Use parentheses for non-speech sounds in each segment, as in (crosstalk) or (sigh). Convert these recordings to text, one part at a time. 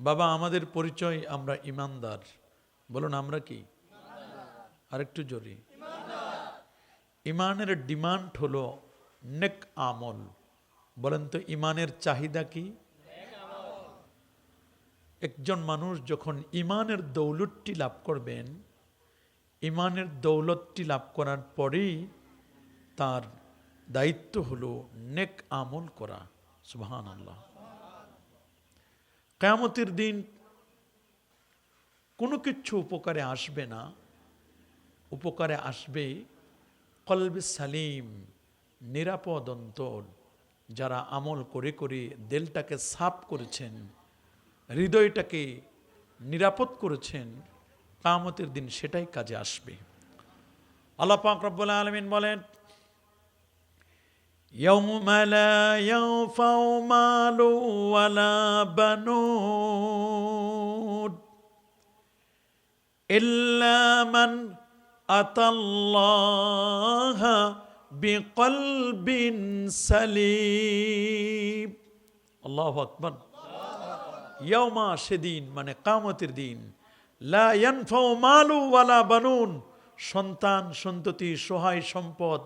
বাবা, আমাদের পরিচয় আমরা ইমানদার। বলুন, আমরা কি? আরেকটু জোরে। ইমানের ডিমান্ড হলো নেক আমল। বলেন তো, ইমানের চাহিদা কি? একজন মানুষ যখন ইমানের দৌলতটি লাভ করবেন, ইমানের দৌলতটি লাভ করার পরেই তার দায়িত্ব হলো নেক আমল করা। সুবহান আল্লাহ কেয়ামতের দিন কোনো কিছু উপকারে আসবে না। উপকারে আসবে কলবে সালিম, নিরাপদ অন্তর, যারা আমল করে করে দেলটাকে সাফ করেছেন, হৃদয়টাকে নিরাপদ করেছেন কামতের দিন সেটাই কাজে আসবে। আল্লাহ পাক রব্বুল আলমিন বলেন يوم لا ينفع مال ولا بنون إلا من أتى الله بقلب سليم الله أكبر ইয়মা সেদিন মানে কামতের দিন লা ইয়ানফাউ মালু ওয়ালা বানুন সন্তান সন্ততি সহায় সম্পদ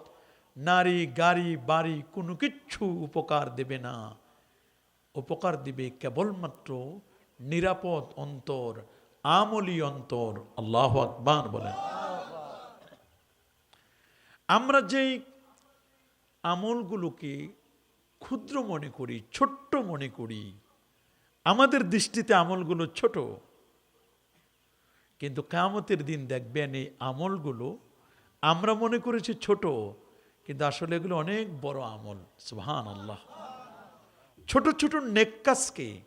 নারী, গাড়ি, বাড়ি কোনো কিচ্ছু উপকার দেবে না। উপকার দিবে কেবলমাত্র নিরাপদ অন্তর, আমলি অন্তর। আল্লাহ আকবার বলেন। আমরা যেই আমলগুলোকে ক্ষুদ্র মনে করি, ছোট্ট মনে করি, আমাদের দৃষ্টিতে আমলগুলো ছোট। কিন্তু কামতের দিন দেখবেন এই আমলগুলো আমরা মনে করেছি ছোট। কিন্তু আসলে এগুলো অনেক বড় আমল সুহান আল্লাহ ছোট ছোট নেককাসকে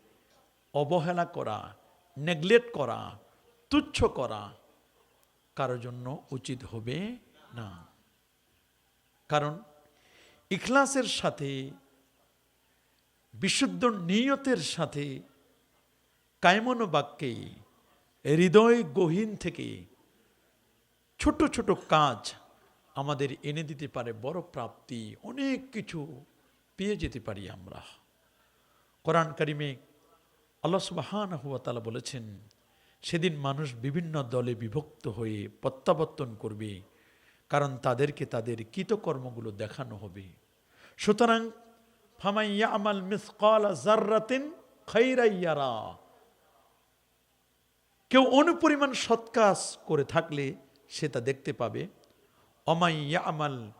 অবহেলা করা, নেগলেক্ট করা, তুচ্ছ করা কারোর জন্য উচিত হবে না। কারণ ইখলাসের সাথে, বিশুদ্ধ নিয়তের সাথে কায়মন বাক্যে হৃদয় গহীন থেকে ছোট ছোট কাজ আমাদের এনে দিতে পারে বড় প্রাপ্তি, অনেক কিছু পেয়ে যেতে পারি আমরা। কোরআন কারিমে আল্লাহ সুবাহান হুয়া তালা বলেছেন, সেদিন মানুষ বিভিন্ন দলে বিভক্ত হয়ে প্রত্যাবর্তন করবে, কারণ তাদেরকে তাদের কৃতকর্মগুলো দেখানো হবে। সুতরাং ফামাইয়া আমাল মিসকাল জার্রাতিন খৈরাইয়ারা কেউ অনুপরিমাণ সৎ কাজ করে থাকলে সে তা দেখতে পাবে। অমাইয়া আমাল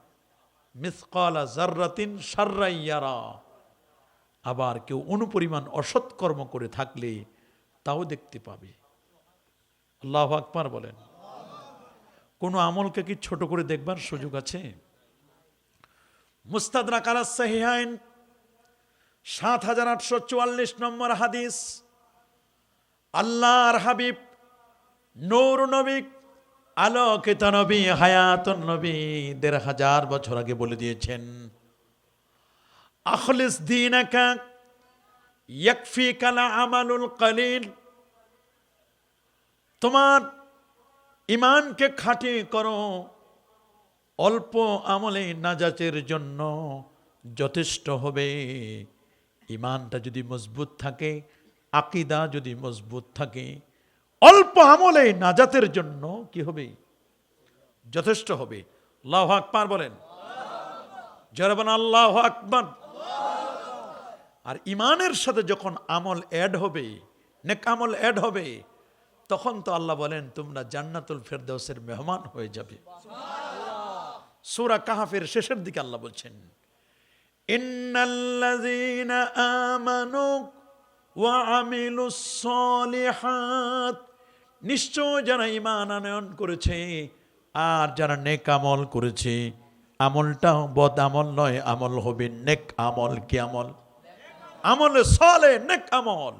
মিসকালা জার্রাতিন সার্রাইয়ারা আবার কেউ অনুপরিমাণ অসৎকর্ম করে থাকলে তাও দেখতে পাবে। আল্লাহ আকবার বলেন। কোনো আমলকে কি ছোট করে দেখবার সুযোগ আছে? মুস্তাদরা কালাস সাহিহাইন, সাত হাজার আটশো চুয়াল্লিশ নম্বর হাদিস, আল্লাহর হাবিব নৌর নবী আলোকিত নবী হায়াত নবী, দেড় হাজার বছর আগে বলে দিয়েছেন, আখলিস দিন ইয়াকফি কালা আমালুল কালিল তোমার ইমানকে খাঁটি করো, অল্প আমলে নাজাচের জন্য যথেষ্ট হবে। ইমানটা যদি মজবুত থাকে, আকিদা যদি মজবুত থাকে অল্প আমলে নাজাতের জন্য কি হবে? যথেষ্ট হবে। আল্লাহ আকবার বলেন। জরবান আল্লাহ আকবার। আর ইমানের সাথে যখন আমল অ্যাড হবে নেক আমল অ্যাড হবে তখন তো আল্লাহ বলেন তোমরা জান্নাতুল ফেরদৌসের মেহমান হয়ে যাবে। সূরা কাহাফের শেষের দিকে আল্লাহ বলছেন ইন্নাল্লাযীনা আমানু ওয়া আমিলুস সলিহাত নিশ্চয় যারা ইমান আনয়ন করেছে আর যারা নেক আমল করেছে আমলটা বদ আমল নয়, আমল হবে নেক আমল কি আমল? আমলে সলে নেক আমল,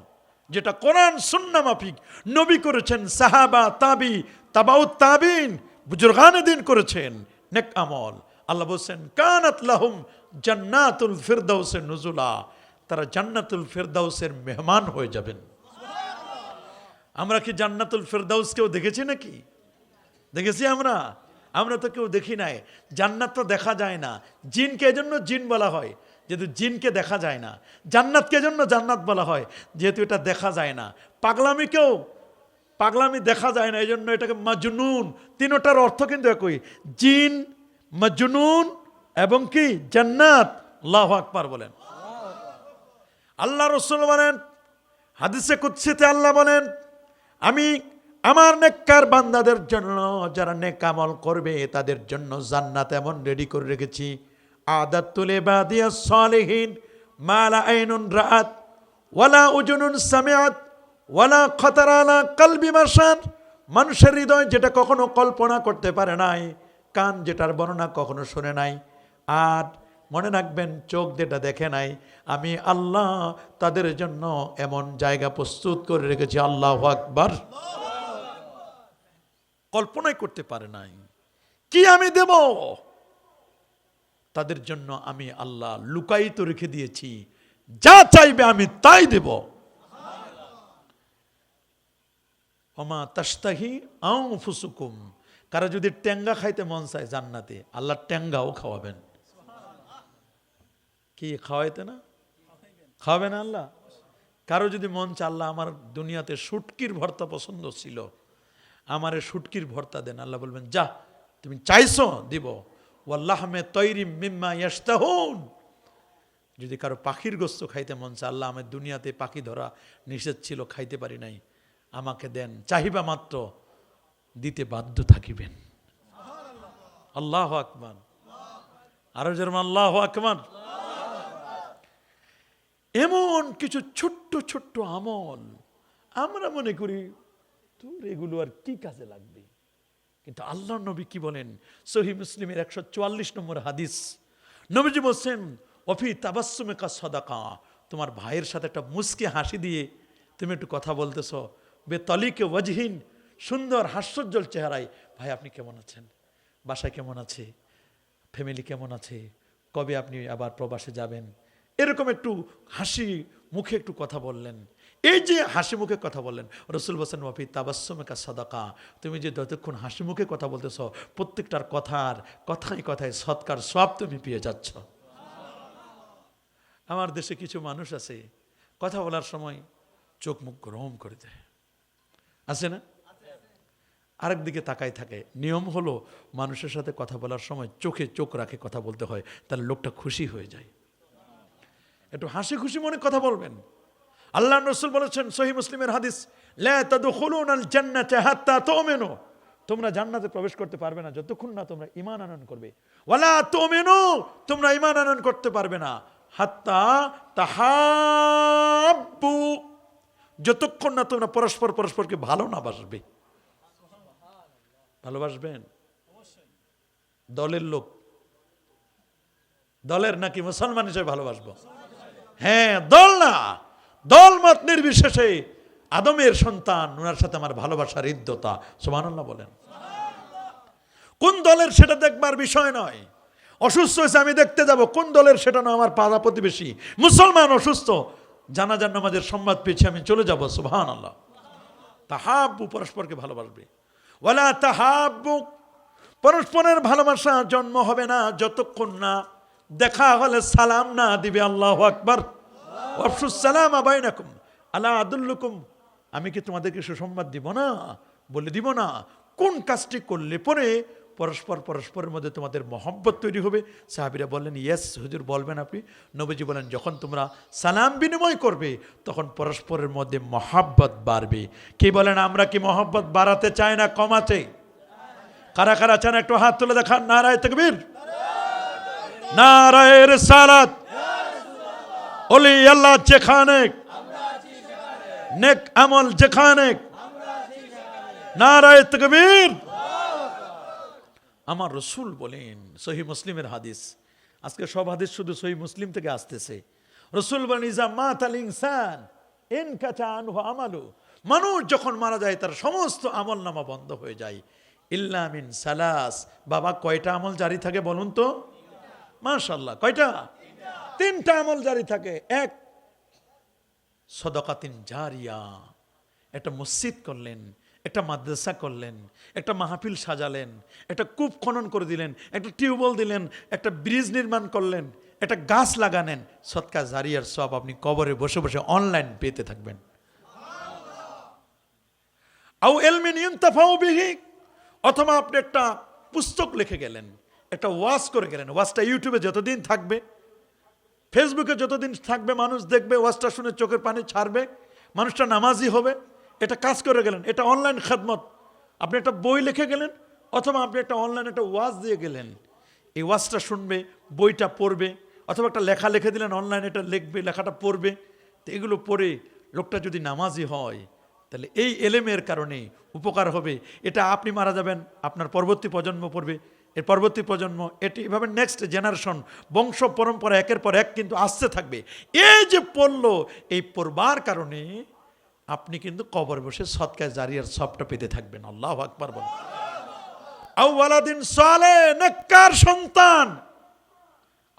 যেটা কোরআন, সুন্না মাফিক নবী করেছেন, সাহাবা, তাবি তাবাউ তাবিন, বুজুরগান দিন করেছেন, নেক আমল। আল্লাহ বলছেন, কানাত লাহুম জান্নাতুল ফিরদাউসের নুজুলা, তারা জান্নাতুল ফিরদাউসের মেহমান হয়ে যাবেন। আমরা কি জান্নাতুল ফেরদাউস কেউ দেখেছি নাকি? দেখেছি আমরা? আমরা তো কেউ দেখি নাই। জান্নাত তো দেখা যায় না। জিনকে এজন্য জিন বলা হয়, যেহেতু জিনকে দেখা যায় না। জান্নাতকে জন্য জান্নাত বলা হয়, যেহেতু এটা দেখা যায় না। পাগলামিকেও পাগলামি দেখা যায় না এই জন্য এটাকে মাজনুন। তিনোটার অর্থ কিন্তু একই। জিন, মাজনুন এবং কি? জান্নাত। আল্লাহ আকবার বলেন। আল্লাহ রসুল বলেন, হাদিসে কুৎসিতে আল্লাহ বলেন আমি আমার নেককার বান্দাদের জন্য যারা নেক আমল করবে, তাদের জন্য জান্নাত এমন রেডি করে রেখেছি। আদাত তুলে বাদিয়া সালেহীন মালা আইনুন রাত ওয়ালা উজুনুন সামিয়াত ওয়ালা খতারালা কালবি মাসান মানুষের হৃদয় যেটা কখনো কল্পনা করতে পারে নাই, কান যেটার বর্ণনা কখনো শুনে নাই। আর মনে রাখবেন, চোখ যেটা দেখে নাই, আমি আল্লাহ তাদের জন্য এমন জায়গা প্রস্তুত করে রেখেছি, আল্লাহ আকবার। কল্পনাই করতে পারে নাই। কি আমি দেব? তাদের জন্য আমি আল্লাহ লুকায়িত রেখে দিয়েছি। যা চাইবে আমি তাই দেব। অমা তাস্তাহি আউ ফুসুকুম কারা যদি ট্যাঙ্গা খাইতে মন চায় জান্নাতে, আল্লাহ ট্যাঙ্গাও খাওয়াবেন। কি খাওয়াইতে না? খাওয়াবে না আল্লাহ? কারও যদি মন চাল্লা আমার দুনিয়াতে শুটকির ভর্তা পছন্দ ছিল, আমারে শুটকির ভর্তা দেন। আল্লাহ বলবেন, যা, তুমি চাইছো, দিব। ওয়াল্লাহমে তৈরি মিম্মা ইয়াস্তাহুন যদি কারও পাখির গোস্ত খাইতে মন চা আল্লাহ আমার দুনিয়াতে পাখি ধরা নিষেধ ছিল, খাইতে পারি নাই। আমাকে দেন, চাহিবা মাত্র, দিতে বাধ্য থাকিবেন। আল্লাহ আকমান আরও যেরকম আল্লাহ আকমান এমন কিছু ছোট্ট ছোট্ট আমল। আমরা মনে করি, তোর এগুলো আর কি কাজে লাগবে? কিন্তু আল্লাহ নবী কি বলেন? সহি মুসলিমের একশো চুয়াল্লিশ নম্বর হাদিস। নবীজি বলছেন অফি তাবাসুমে কা সদাকা, তোমার ভাইয়ের সাথে একটা মুসকে হাসি দিয়ে তুমি একটু কথা বলতেছ। বে তলিকে ওয়াজহীন, সুন্দর হাস্যোজ্জ্বল চেহারায়। ভাই, আপনি কেমন আছেন? বাসায় কেমন আছে? ফ্যামিলি কেমন আছে? কবে আপনি আবার প্রবাসে যাবেন? এরকম একটু হাসি মুখে একটু কথা বললেন। এই যে হাসি মুখে কথা বললেন, রসুল বসেন ওয়াফি তাবাসমেকা সাদাকা। তুমি যে যতক্ষণ হাসি মুখে কথা বলতেছ, প্রত্যেকটার কথার কথায় কথায় সৎকার সব তুমি পেয়ে যাচ্ছ। আমার দেশে কিছু মানুষ আছে, কথা বলার সময় চোখ মুখ গরম করে দেয়। আছে না? আরেক দিকে তাকাই থাকে। নিয়ম হলো, মানুষের সাথে কথা বলার সময় চোখে চোখ রাখে, কথা বলতে হয়, তাহলে লোকটা খুশি হয়ে যায়। একটু হাসি খুশি মনে কথা বলবেন। আল্লাহ রসুল বলেছেন সহি মুসলিমের হাদিস তোমরা জান্নাতে প্রবেশ করতে পারবে না, যতক্ষণ না তোমরা ঈমান আনয়ন করবে। ওয়ালা তুমিনু, তোমরা ঈমান আনয়ন করতে পারবে না। হাত্তা তাহাব্বু, যতক্ষণ না তোমরা পরস্পর পরস্পরকে ভালো না বাসবে। ভালোবাসবেন দলের লোক। দলের নাকি মুসলমান হিসেবে ভালোবাসবো? হ্যাঁ দল না। দল মত নির্বিশেষে আদমের সন্তান, ওনার সাথে আমার ভালোবাসার হৃদ্যতা। সুবহানাল্লাহ বলেন। কোন দলের সেটা দেখবার বিষয় নয়। অসুস্থ হয়েছে, আমি দেখতে যাব। কোন দলের সেটা নয়, আমার পাড়া প্রতিবেশী। মুসলমান অসুস্থ, জানাজার নামাজের সংবাদ পেয়েছি, আমি চলে যাব। সুবহান আল্লাহ তাহাব্বু পরস্পরকে ভালোবাসবে। ওয়ালা তাহাব্বু পরস্পরের ভালোবাসা জন্ম হবে না যতক্ষণ না দেখা হলে সালাম না দিবে, আল্লাহ আকবার। সালাম আবাইনাকুম আল্লাহ আদুল্লুকুম। আমি কি তোমাদেরকে সুসংবাদ দিব না? বলে দিব না। কোন কাজটি করলে পরে পরস্পর পরস্পরের মধ্যে তোমাদের মহব্বত তৈরি হবে? সাহাবিরা বললেন, ইয়েস, হুজুর বলবেন আপনি। নবীজি বলেন, যখন তোমরা সালাম বিনিময় করবে, তখন পরস্পরের মধ্যে মহাব্বত বাড়বে। কি বলেন, আমরা কি মহব্বত বাড়াতে চাই না কমাতে? কারা কারা চান, একটু হাত তুলে দেখান। নারায় তকবীর। নারায়ের সালাত। ওলি আল্লাহ যেখানে, নেক আমল যেখানে, নারায় তকবীর। আমার রসুল বলেন, সহি মুসলিমের হাদিস, আজকে সব হাদিস শুধু সহি মুসলিম থেকে আসতেছে। রসুল বলেন, ইজা মাত আল ইনসান এন কাচা আনহু আমালু। মানুষ যখন মারা যায়, তার সমস্ত আমল নামা বন্ধ হয়ে যায়। ইল্লামিন সালাস। বাবা, কয়টা আমল জারি থাকে বলুন তো? মাশাল্লাহ কয়টা? তিনটা আমল জারি থাকে। এক, সদকাতিন জারিয়া। একটা মসজিদ করলেন, একটা মাদ্রাসা করলেন, একটা মাহফিল সাজালেন, একটা কূপ খনন করে দিলেন, একটা টিউবওয়েল দিলেন, একটা ব্রিজ নির্মাণ করলেন, একটা গাছ লাগানেন সৎকা জারিয়ার সব আপনি কবরে বসে বসে অনলাইন পেতে থাকবেন। আউ এলমিন ইউনতাফাউ বিহি, অথবা আপনি একটা পুস্তক লিখে গেলেন। একটা ওয়াজ করে গেলেন। ওয়াজটা ইউটিউবে যতদিন থাকবে, ফেসবুকে যতদিন থাকবে, মানুষ দেখবে, ওয়াজটা শুনে চোখের পানি ছাড়বে, মানুষটা নামাজি হবে, এটা কাজ করে গেলেন। এটা অনলাইন খেদমত। আপনি একটা বই লিখে গেলেন, অথবা আপনি একটা অনলাইন একটা ওয়াজ দিয়ে গেলেন। এই ওয়াজটা শুনবে, বইটা পড়বে, অথবা একটা লেখা লিখে দিলেন অনলাইনে এটা লিখবে, লেখাটা পড়বে। তো এগুলো পড়ে লোকটা যদি নামাজি হয়, তাহলে এই এলেমের কারণে উপকার হবে। এটা আপনি মারা যাবেন, আপনার পরবর্তী প্রজন্ম পড়বে। এর পরবর্তী প্রজন্ম, এটি এভাবে নেক্সট জেনারেশন বংশ পরম্পরা একের পর এক কিন্তু আসতে থাকবে। এই যে পড়ল, এই পড়বার কারণে আপনি কিন্তু কবর বসে সৎকায় জারিয়ার সবটা পেতে থাকবেন। আল্লাহ আকবার বল আউ্লাদিন সালে, নেককার সন্তান।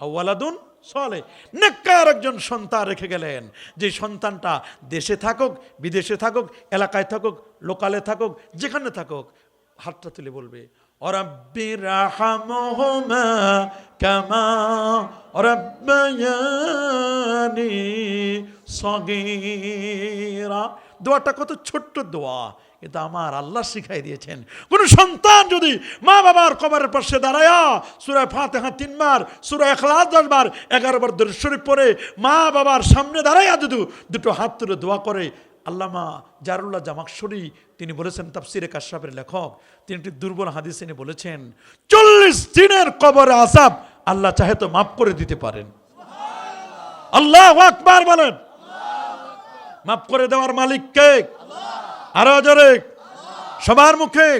আউ্লাদুন সলে, নেককার একজন সন্তান রেখে গেলেন। যে সন্তানটা দেশে থাকুক, বিদেশে থাকুক, এলাকায় থাকুক, লোকালে থাকুক, যেখানে থাকুক, হাতটা তুলে বলবে অরাব্বির রাহামহুমা কামা রব্বায়ানি সগীরা দোয়াটা কত ছোট্ট দোয়া এটা আমার আল্লাহ শিখাই দিয়েছেন। কোন সন্তান যদি মা বাবার কবরের পাশে দাঁড়ায়া সুরায় ফাতেহা তিনবার সুরায় এখলাস দশবার, এগারো বার দর্শরী পরে মা বাবার সামনে দাঁড়াইয়া যদি দুটো হাত তুলে দোয়া করে আল্লামা জারুল্লাহ জামাকসরি তিনি বলেছেন তাফসিরে কাশ্যাপের লেখক তিনি একটি দুর্বল হাদিস তিনি বলেছেন চল্লিশ দিনের কবরে আসাব আল্লাহ চাহে তো মাফ করে দিতে পারেন। আল্লাহ আকবার বলেন। মাফ করে দেওয়ার মালিক কে আরও জোরে। সবার মুখে।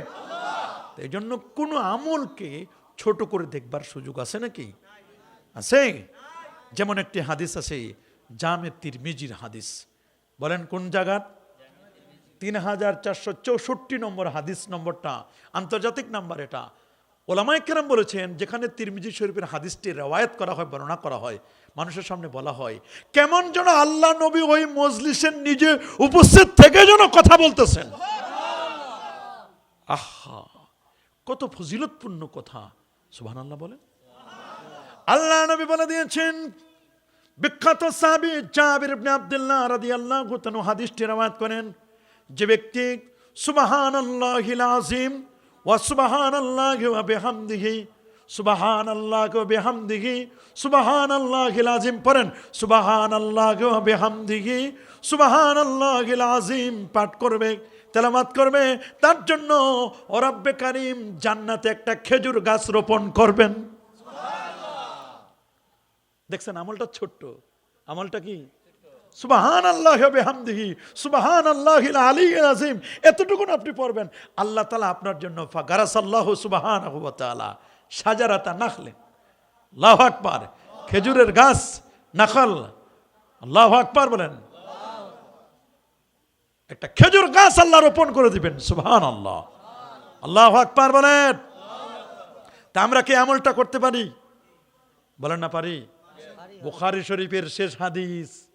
এই জন্য কোনো আমলকে ছোট করে দেখবার সুযোগ আছে নাকি? আছে? যেমন একটি হাদিস আছে জামে তিরমিজির হাদিস। বলেন কোন জায়গার? তিন হাজার চারশো চৌষট্টি নম্বর হাদিস নম্বরটা, আন্তর্জাতিক নাম্বার এটা। ওলামাই কেরাম বলেছেন, যেখানে তিরমিজি শরীফের হাদিসটি রেওয়ায়ত করা হয়, বর্ণনা করা হয়, মানুষের সামনে বলা হয়, কেমন যেন আল্লাহ নবী ওই মজলিসের নিজে উপস্থিত থেকে যেন কথা বলতেছেন। আহা, কত ফজিলতপূর্ণ কথা। সুবহান আল্লাহ বলেন। আল্লাহ নবী বলে দিয়েছেন বিখ্যাত সাহাবী জাবির ইবনে আব্দুল্লাহ রাদিয়াল্লাহু তাআলা হাদিসটি রওয়ায়াত করেন যে ব্যক্তি, সুবহানাল্লাহিল আযীম ওয়া সুবহানাল্লাহি ওয়া বিহামদিহি, সুবহানাল্লাহি ওয়া বিহামদিহি, সুবহানাল্লাহিল আযীম পড়েন, সুবহানাল্লাহি ওয়া বিহামদিহি, সুবহানাল্লাহিল আযীম পাঠ করবে তেলামাত করবে, তার জন্য ওরাব্বে কারিম জান্নাতে একটা খেজুর গাছ রোপণ করবেন। দেখছেন আমলটা ছোট্ট। আমলটা কি? সুবাহান আল্লাহ হবে হামদিহি সুবাহান আল্লাহ আলী আজিম এতটুকুন আপনি পড়বেন। আল্লাহ তালা আপনার জন্য গারাস আল্লাহ সুবাহান তালা সাজারাতা নাখলেন আল্লাহ আকবার। খেজুরের গাছ, নাখল, আল্লাহ আকবার বলেন। একটা খেজুর গাছ আল্লাহ রোপণ করে দিবেন সুবহান আল্লাহ আল্লাহ আকবার বলেন। তা আমরা কি আমলটা করতে পারি? বলেন না পারি। বুখারি শরীফের শেষ হাদিস।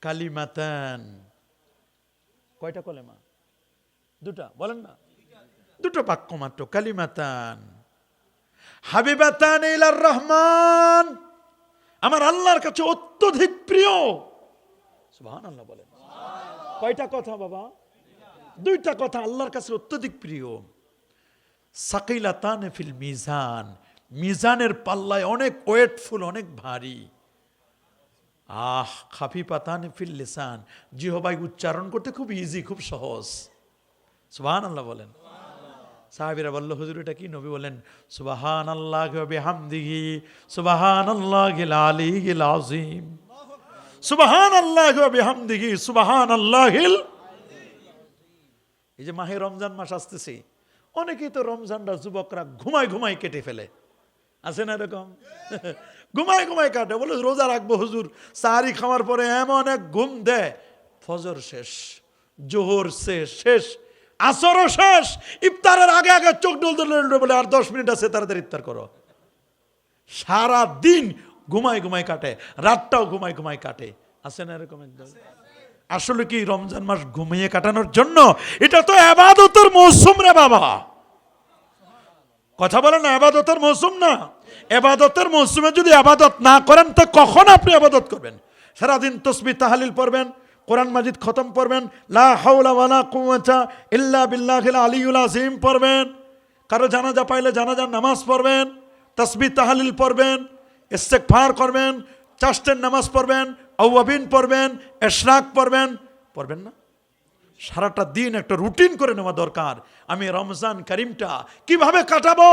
কালিমাতান। কয়টা কলেমা? দুটা, বলেন না। দুটো বাক্য মাত্র, কালিমাতান। হাবিবাতান ইলার রহমান। আমার আল্লাহর কাছে অত্যধিক প্রিয়। সুবহান আল্লাহ বলেন। কয়টা কথা বাবা? দুইটা কথা আল্লাহর কাছে অত্যধিক প্রিয়। সাকিলাতান ফিল মিজান। মিজানের পাল্লায় অনেক ওয়েটফুল অনেক ভারী। আহ, খাফি পাতান ফিল জিহবাই উচ্চারণ করতে খুব ইজি খুব সহজ। সুবাহান আল্লাহ বলেন। সাহাবিরা বলল, হুজুর, এটা কি? নবী বলেন সুবাহান আল্লাহ বিহামদিহি সুবাহান আল্লাহ গিল আলী গিল আজিম সুবাহান আল্লাহ বিহামদিহি সুবাহান আল্লাহিল এই যে মাহে রমজান মাস আসতেছে, অনেকেই তো রমজানরা যুবকরা ঘুমাই ঘুমাই কেটে ফেলে। আছে না এরকম? (laughs) ঘুমাই ঘুমাই কাটে। বলে, রোজা রাখব, হুজুর। সারি খাওয়ার পরে এমন এক ঘুম দেয়। ফজর শেষ, জোহর শেষ শেষ, আসরও শেষ। ইফতারের আগে আগে চোখ ডল ডল বলে, আর দশ মিনিট আছে, তাড়াতাড়ি ইফতার করো। সারা দিন ঘুমাই ঘুমাই কাটে। রাতটাও ঘুমাই ঘুমাই কাটে। আছে না এরকম একদম আসলে কি, রমজান মাস ঘুমিয়ে কাটানোর জন্য? এটা তো আবাদতের মৌসুম রে বাবা। কথা বলেন না, আবাদতের মৌসুম না। এবাদতের মৌসুমে যদি আবাদত না করেন, তো কখন আপনি আবাদত করবেন? সারাদিন তসবি তাহালিল পড়বেন, কোরআন মাজিদ খতম পড়বেন আজিম পড়বেন, কারও জানাজা পাইলে জানাজার নামাজ পড়বেন, তসবি তাহালিল পড়বেন ইস্তেকফার করবেন চাষ্টের নামাজ পড়বেন, আউয়াবিন পড়বেন, এশরাক পড়বেন পড়বেন না? সারাটা দিন একটা রুটিন করে নেওয়া দরকার। আমি রমজান করিমটা কীভাবে কাটাবো?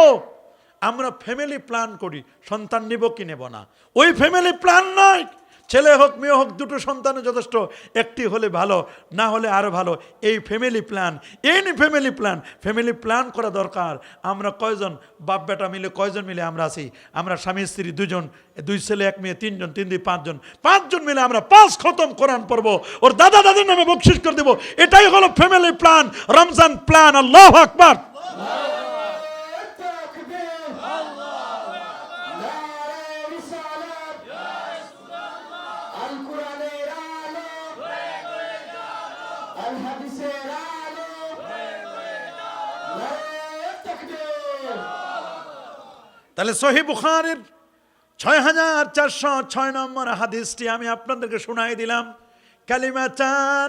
আমরা ফ্যামিলি প্ল্যান করি, সন্তান নেব কি নেব না? ওই ফ্যামিলি প্ল্যান নয় ছেলে হোক, মেয়ে হোক, দুটো সন্তানে যথেষ্ট। একটি হলে ভালো, না হলে আরও ভালো। এই ফ্যামিলি প্ল্যান এই নি ফ্যামিলি প্ল্যান ফ্যামিলি প্ল্যান করা দরকার। আমরা কয়জন বাপ বেটা মিলে কয়জন মিলে আমরা আছি? আমরা স্বামী, স্ত্রী দুজন, দুই ছেলে, এক মেয়ে, তিনজন, তিন দুই, পাঁচজন। পাঁচজন মিলে আমরা পাঁচ খতম কোরআন পড়ব। ওর দাদা দাদির নামে বকশিস করে দেবো। এটাই হলো ফ্যামিলি প্ল্যান রমজান প্ল্যান আর আল্লাহ আকবার। তাহলে সহি বুখারের ছয় হাজার চারশো ছয় নম্বর হাদিসটি আমি আপনাদেরকে শোনাই দিলাম কালিমাতান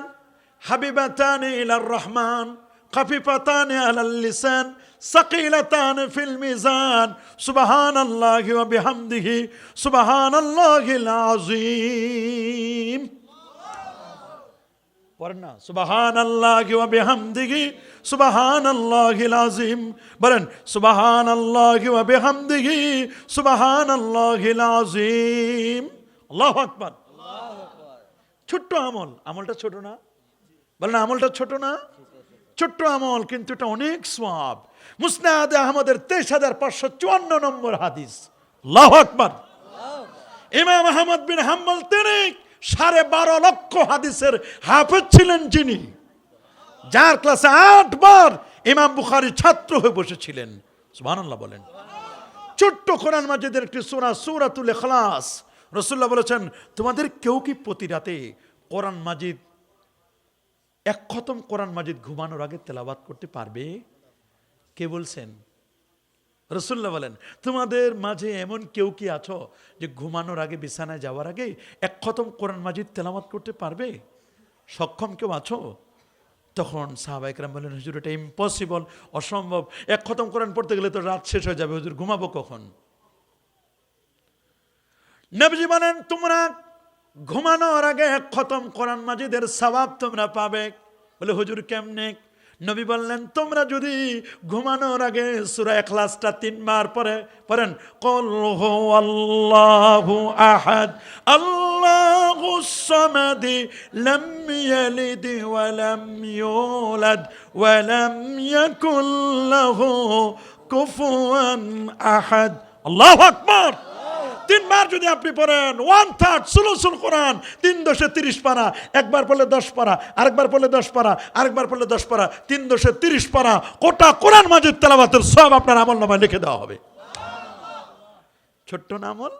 হাবিবাতান ইলার রহমান خفيفتان على اللسان ثقيلتان في الميزان سبحان الله وبحمده سبحان الله العظيم পড়েন না। সুবাহান আল্লাহ বিহামদিহি সুবাহান আল্লাহ আজিম বলেন সুবাহান আল্লাহ বিহামদিহি সুবাহান আল্লাহ ছোট্ট আমল। আমলটা ছোট না? বলেন, আমলটা ছোট না? ছোট্ট আমল, কিন্তু এটা অনেক সওয়াব মুসনাদ আহমদের তেইশ হাজার পাঁচশো চুয়ান্ন নম্বর হাদিস। আল্লাহ আকবার। ইমাম আহমদ বিন হাম্বল তিনি সাড়ে বারো লক্ষ হাদিসের হাফেজ ছিলেন যিনি। যার ক্লাসে আটবার ইমাম বুখারি ছাত্র হয়ে বসেছিলেন। সুবহানাল্লাহ বলেন। ছোট্ট কোরআন মাজিদের একটি সুরা, সুরাতুল ইখলাস। রসুল্লাহ বলেছেন, তোমাদের কেউ কি প্রতি রাতে কোরআন মাজিদ, এক খতম কোরআন মাজিদ ঘুমানোর আগে তেলাবাত করতে পারবে? কে বলছেন? রসুল্লাহ বলেন, তোমাদের মাঝে এমন কেউ কি আছো যে ঘুমানোর আগে, বিছানায় যাওয়ার আগে এক খতম কোরআন মাজিদ তেলামাত করতে পারবে? সক্ষম কেউ আছো? তখন সাহাবাইকরাম বলেন, হুজুর, এটা ইম্পসিবল অসম্ভব। এক খতম কোরআন পড়তে গেলে তো রাত শেষ হয়ে যাবে। হুজুর, ঘুমাবো কখন? নবজি বলেন, তোমরা ঘুমানোর আগে এক খতম কোরআন মাজিদের সবাব তোমরা পাবে। বলে, হুজুর, কেমনে? নবী বললেন, তোমরা যদি ঘুমানোর আগে সুরা এখলাসটা তিনবার পরে পড়েন। কল হো আল্লাহু আহাদ। আল্লাহু সামাদি লাম ইয়ালিদ ওয়া লাম ইউলাদ ওয়া লাম ইয়াকুল লাহু কুফুয়ান আহাদ। আল্লাহু আকবার! তিনবার যদি আপনি পড়েন ওয়ান থার্ড সুলসুল কোরআন, তিন দশে তিরিশ পারা, একবার পড়লে দশ পারা, আরেকবার পড়লে দশ পারা, আরেকবার পড়লে দশ পারা, তিন দশে তিরিশ পারা কোটা কোরআন মাজিদ তেলাবাতের সব আপনার আমল নামায় লিখে দেওয়া হবে। ছোট্ট না আমল?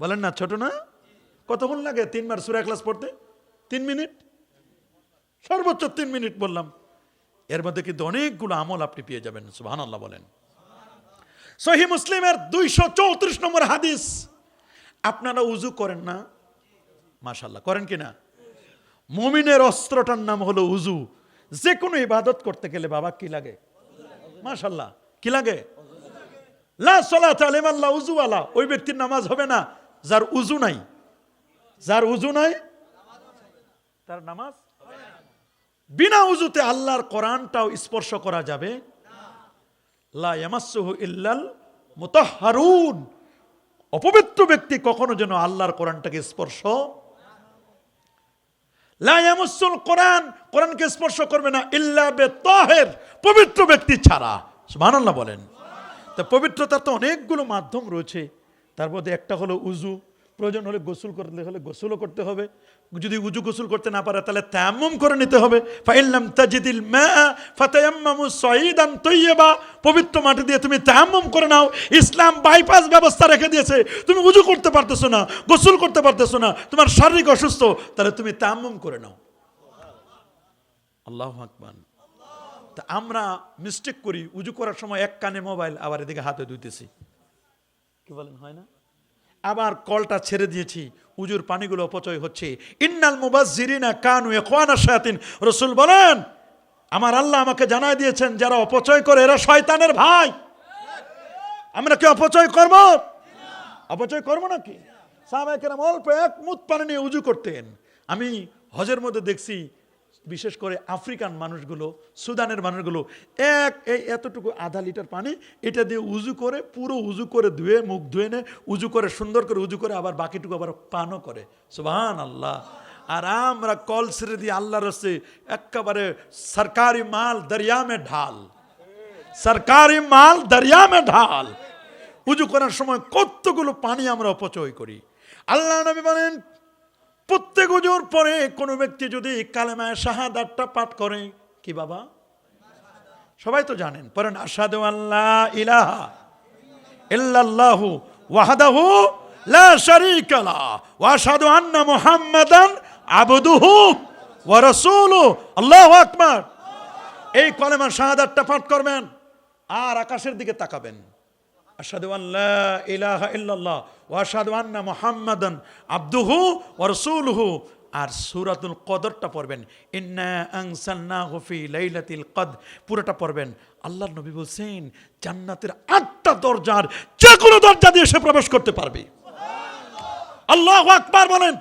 বলেন না, ছোট না? কতক্ষণ লাগে তিনবার সুরা ক্লাস পড়তে? তিন মিনিট? সর্বোচ্চ তিন মিনিট বললাম। এর মধ্যে কিন্তু অনেকগুলো আমল আপনি পেয়ে যাবেন সুবহান আল্লাহ বলেন। সহি মুসলিমের দুইশো চৌত্রিশ নম্বর হাদিস। আপনারা উজু করেন না? মাশাল্লাহ করেন কি না? মুমিনের অস্ত্রটার নাম হলো উজু। যে কোনো ইবাদত করতে গেলে বাবা, কি লাগে? মাশাল্লাহ কি লাগে? লা সলাত আলিমাল্লাহ উজুওয়ালা। ওই ব্যক্তির নামাজ হবে না, যার উজু নাই। যার উজু নাই, তার নামাজ বিনা উজুতে আল্লাহর কোরআনটাও স্পর্শ করা যাবে। ইল্লাল অপবিত্র ব্যক্তি কখনো যেন আল্লাহর কোরআনটাকে স্পর্শ কোরআন, কোরআনকে স্পর্শ করবে না ইল্লা বেতাহের, পবিত্র ব্যক্তি ছাড়া। সুবহানাল্লাহ বলেন। তা পবিত্রতার তো অনেকগুলো মাধ্যম রয়েছে। তার মধ্যে একটা হলো উজু প্রয়োজন হলে গোসল করতে হলে গোসলও করতে হবে। যদি উজু গোসল করতে না পারে, তাহলে তায়াম্মুম করে নিতে হবে। ফাইল্লাম তাজিদিল ফাতায়াম্মামু সাইদান তৈয়বা পবিত্র মাটি দিয়ে তুমি তায়াম্মুম করে নাও। ইসলাম বাইপাস ব্যবস্থা রেখে দিয়েছে। তুমি উজু করতে পারতেছো না, গোসল করতে পারতেছো না, তোমার শারীরিক অসুস্থ, তাহলে তুমি তায়াম্মুম করে নাও। আল্লাহ আকবার। তা আমরা মিস্টেক করি, উজু করার সময় এক কানে মোবাইল আবার এদিকে হাতে ধুইতেছি। কি বলেন, হয় না? আবার কলটা ছেড়ে দিয়েছি। উজুর পানিগুলো অপচয় হচ্ছে। ইন্নাল মুবাজ্জিরিনা কানু ইখওয়ানা শায়াতিন। রসুল বলেন, আমার আল্লাহ আমাকে জানাই দিয়েছেন, যারা অপচয় করে এরা শয়তানের ভাই। আমরা কি অপচয় করব? অপচয় করব নাকি? সাহাবাহিকেরাম অল্প এক মুত পানি নিয়ে উজু করতেন। আমি হজের মধ্যে দেখছি বিশেষ করে আফ্রিকান মানুষগুলো, সুদানের মানুষগুলো, এক এই এতটুকু আধা লিটার পানি এটা দিয়ে উজু করে, পুরো উজু করে ধুয়ে, মুখ ধুয়ে নে, উজু করে, সুন্দর করে উজু করে আবার বাকিটুকু আবার পানও করে। সুবাহান আল্লাহ আর আমরা কল ছেড়ে দিয়ে আল্লাহ রসে একেবারে সরকারি মাল দরিয়া মে ঢাল। সরকারি মাল দরিয়া মে ঢাল। উজু করার সময় কতগুলো পানি আমরা অপচয় করি। আল্লাহ নবী বলেন প্রত্যেক উজুর পরে কোনো ব্যক্তি যদি কালেমায় শাহাদাতটা পাঠ করে, কি বাবা? সবাই তো জানেন পরেন আসাদু আল্লাহ ইলাহা ইল্লাল্লাহু ওয়াহদাহু লা শারীকা লা ওয়া আশহাদু আন্না মুহাম্মাদান আবদুহু ওয়া রাসূলুহু। আল্লাহু আকবার। এই কলেমা শাহাদাতটা পাঠ করবেন, আর আকাশের দিকে তাকাবেন। আশহাদু আল্লা ইলাহা ইল্লাল্লাহ ওয়া আশহাদু আন্না মুহাম্মাদান আবদুহু ওয়া রাসূলুহু। আর সূরাতুল কদরটা পড়বেন। ইন্না আনসালনাহু ফি লাইলাতিল কদ পুরোটা পড়বেন। আল্লাহর নবী বলছেন, জান্নাতের আটটা দরজার যে কোনো দরজা দিয়ে সে প্রবেশ করতে পারবে। আল্লাহ আকবার বলেন।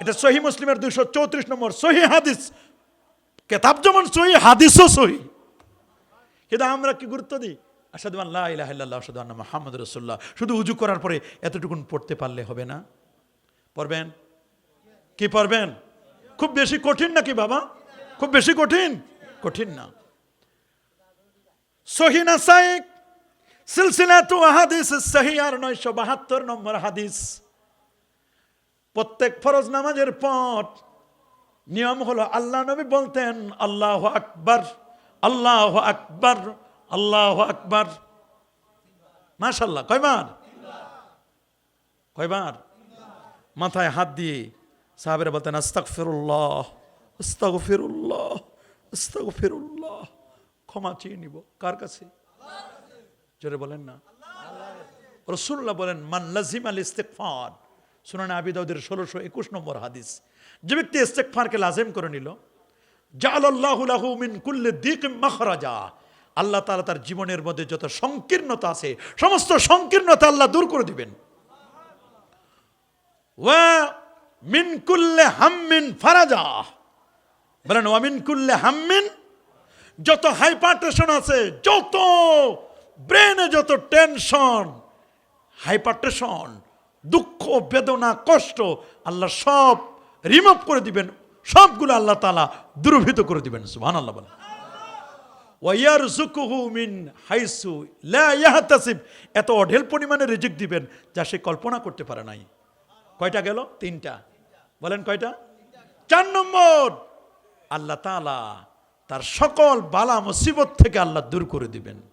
এটা সহি মুসলিমের দুইশো চৌত্রিশ নম্বর সহি হাদিস। কেতাব যেমন সহি হাদিসও সহি কিন্তু আমরা কি গুরুত্ব দিই? আসাদু আল্লাহ ইলাহ ইল্লাল্লাহ আসাদু আন্না মোহাম্মদ রসুল্লাহ শুধু উজু করার পরে এতটুকুন পড়তে পারলে হবে না? পড়বেন? কি পড়বেন? খুব বেশি কঠিন নাকি বাবা? খুব বেশি কঠিন? কঠিন না। সহি নাসাইক সিলসিলা তু হাদিস সহি আর নয়শো বাহাত্তর নম্বর হাদিস। প্রত্যেক ফরজ নামাজের পর নিয়ম হলো আল্লাহ নবী বলতেন, আল্লাহ আকবার আল্লাহ আকবার। আল্লাহ আকবার। মাশাল্লাহ কয়বার? কয়বার? মাথায় হাত দিয়ে সাহাবেরা বলতেন আস্তাক ফিরুল্লাহ আস্তাক ফিরুল্লাহ আস্তাক ফিরুল্লাহ ক্ষমা চেয়ে নিব। কার কাছে? জোরে বলেন না। রসুল্লাহ বলেন, মান লাজিম আল ইস্তেকফার সুনান আবিদাউদের ষোলোশো একুশ নম্বর হাদিস। যে ব্যক্তি ইস্তেকফারকে লাজেম করে নিল জালাল্লাহু মিন কুল্লে দিক মাখরাজা। আল্লাহ তালা তার জীবনের মধ্যে যত সংকীর্ণতা আছে, সমস্ত সংকীর্ণতা আল্লাহ দূর করে দিবেন। ওয়া মিন কুল্লে হাম্মিন ফারাজা। বলেন, ওয়া মিন কুল্লে হাম্মিন, যত হাইপারটেনশন আছে, যত ব্রেনে যত টেনশন, হাইপারটেনশন, দুঃখ, বেদনা, কষ্ট, আল্লাহ সব রিমুভ করে দিবেন, সবগুলো আল্লাহ তালা দুর্ভীত করে দিবেন সুবহান আল্লাহ বলেন। ওয়াইয়ার জুকুহু মিন হাইসু লা ইয়াহতাসিব। এত অঢেল পরিমাণে রিজিক দিবেন যা সে কল্পনা করতে পারে নাই। কয়টা গেল? তিনটা। বলেন কয়টা? চার নম্বর। আল্লাহ তালা তার সকল বালা মুসিবত থেকে আল্লাহ দূর করে দিবেন।